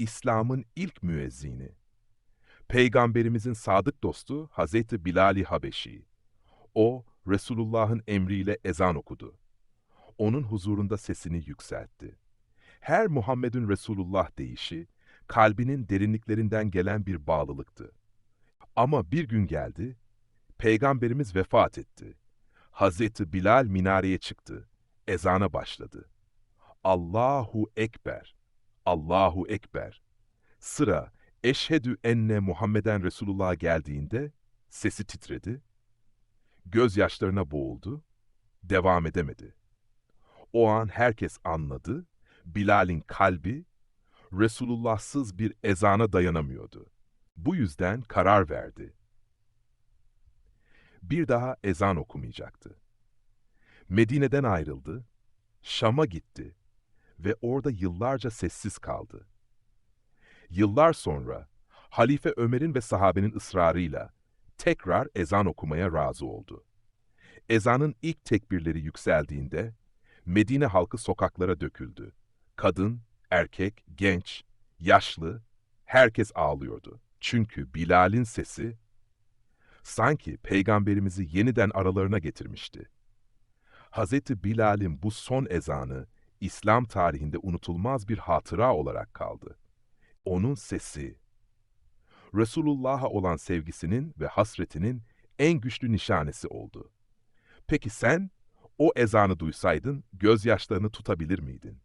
İslam'ın ilk müezzini. Peygamberimizin sadık dostu Hazreti Bilal-i Habeşi. O, Resulullah'ın emriyle ezan okudu. Onun huzurunda sesini yükseltti. Her Muhammedun Resulullah deyişi, kalbinin derinliklerinden gelen bir bağlılıktı. Ama bir gün geldi, Peygamberimiz vefat etti. Hazreti Bilal minareye çıktı, ezana başladı. Allahu Ekber, Allahu Ekber. Sıra Eşhedü enne Muhammeden Resulullah geldiğinde sesi titredi, gözyaşlarına boğuldu, devam edemedi. O an herkes anladı, Bilal'in kalbi Resulullahsız bir ezana dayanamıyordu. Bu yüzden karar verdi. Bir daha ezan okumayacaktı. Medine'den ayrıldı, Şam'a gitti ve orada yıllarca sessiz kaldı. Yıllar sonra Halife Ömer'in ve sahabenin ısrarıyla tekrar ezan okumaya razı oldu. Ezanın ilk tekbirleri yükseldiğinde Medine halkı sokaklara döküldü. Kadın, erkek, genç, yaşlı, herkes ağlıyordu. Çünkü Bilal'in sesi sanki peygamberimizi yeniden aralarına getirmişti. Hazreti Bilal'in bu son ezanı İslam tarihinde unutulmaz bir hatıra olarak kaldı. Onun sesi, Resulullah'a olan sevgisinin ve hasretinin en güçlü nişanesi oldu. Peki sen o ezanı duysaydın gözyaşlarını tutabilir miydin?